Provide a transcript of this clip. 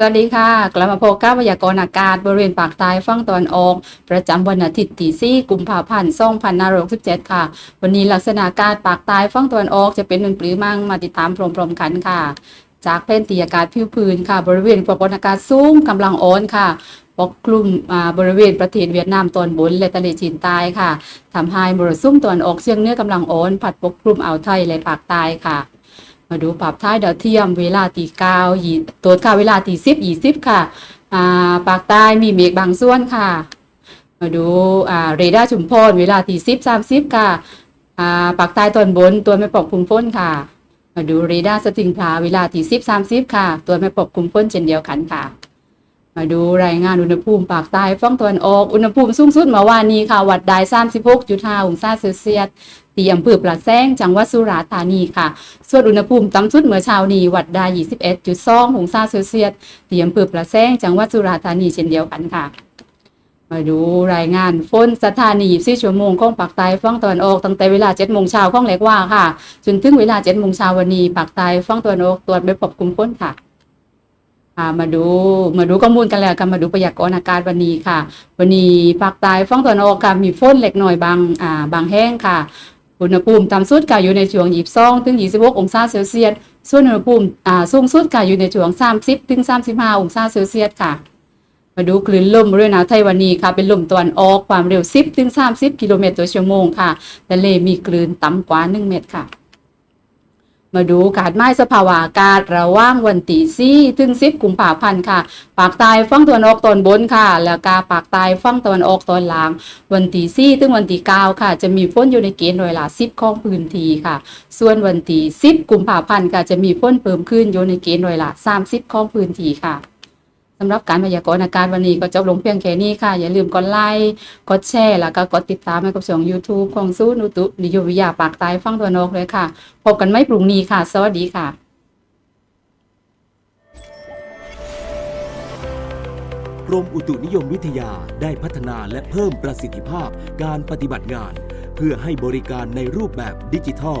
สวัสดีค่ะ กลับมาพบกับพยากรณ์อากาศบริเวณปากใต้ฝั่งตะวันออก ประจำวันอาทิตย์ที่ 4 กุมภาพันธ์2567ค่ะ วันนี้ลักษณะอากาศปากใต้ฝั่งตะวันออกจะเป็นหนึ่งปรือมั่งมาติดตามพร้อมๆกันค่ะ จากแผนที่อากาศผิวพื้นค่ะ บริเวณความกดอากาศสูงกำลังอ่อนค่ะปกคลุมบริเวณประเทศเวียดนามตอนบนและทะเลจีนใต้ค่ะทำให้มรสุมตะวันออกเฉียงเหนือกำลังอ่อนพัดปกคลุมอ่าวไทยและภาคใต้ค่ะ มาดูปรับท้ายดาวเทียมเวลาตีเก้ายีตัวค่ะเวลาตีสิบยี่สิบค่ะอ่าปากใต้มีเมฆบางส่วนค่ะ มาดูอ่าเรดาร์ชุมพรเวลาตีสิบสามสิบค่ะอ่าปากใต้ตอนบนตัวไม่ปกคลุมฝนค่ะ มาดูเรดาร์สติงพลาเวลาตีสิบสามสิบค่ะ ตัวไม่ปกคลุมฝนเช่นเดียวกันค่ะ มาดูรายงานอุณหภูมิปากใต้ฝั่งตะวันออกอุณหภูมิสูงสุดเมื่อวานนี้ค่ะวัดได้36.5องศาเซลเซียส ที่อำเภอปลาแซงจังหวัดสุราษฎร์ธานีค่ะ ส่วนอุณหภูมิต่ำสุดเมื่อเช้านี้วัดได้21.2องศาเซลเซียสที่อำเภอปลาแซงจังหวัดสุราษฎร์ธานีเช่นเดียวกันค่ะ มาดูรายงานฝนสถานี24ชั่วโมงของปากใต้ฝั่งตะวันออกตั้งแต่เวลา7โมงเช้าของแหลกว่าค่ะ จนถึงเวลา7โมงเช้าวันนี้ปากใต้ฝั่งตะวันออกตรวจไม่พบกลุ่มฝนค่ะมาดูมาดูข้อมูลกันแล้วกันมาดูพยากรณ์อากาศวันนี้ค่ะ วันนี้ภาคใต้ฝั่งตะวันออกค่ะมีฝนเล็กน้อยบางอ่าบางแห้งค่ะ อุณหภูมิต่ำสุดก็อยู่ในช่วง22ถึง26 องศาเซลเซียส ส่วนอุณหภูมิอ่าสูงสุดก็อยู่ในช่วง 30ถึง35 องศาเซลเซียสค่ะ มาดูคลื่นลมบริเวณอ่าวไทยวันนี้ค่ะ เป็นลมตะวันออกความเร็ว 10ถึง30 กิโลเมตรต่อชั่วโมงค่ะทะเลมีคลื่นต่ำกว่า 1 เมตรค่ะ มาดูการไม้สภาวะอากาศระหว่างวันที่สี่ถึงสิบกุมภาพันธ์ค่ะ ปากใต้ฝั่งตะวันออกตอนบนค่ะ แล้วกาปากใต้ฝั่งตะวันออกตอนล่าง วันที่สี่ถึงวันที่เก้าค่ะ จะมีฝนอยู่ในเกณฑ์โดยละสิบของพื้นที่ค่ะ ส่วนวันที่สิบกุมภาพันธ์ค่ะจะมีฝนเพิ่มขึ้นอยู่ในเกณฑ์โดยละสามสิบของพื้นที่ค่ะ สำหรับการพยากรณ์อากาศวันนี้ก็จบลงเพียงแค่นี้ค่ะ อย่าลืมกดไลค์กดแชร์แล้วก็กดติดตามให้กับช่อง YouTube ของซูนุตุนิยมวิทยาปากใต้ฝั่งตะวันกเลยค่ะ พบกันไม่พรุ่งนี้ค่ะ สวัสดีค่ะกรมอุตุนิยมวิทยาได้พัฒนาและเพิ่มประสิทธิภาพการปฏิบัติงาน เพื่อให้บริการในรูปแบบดิจิทัล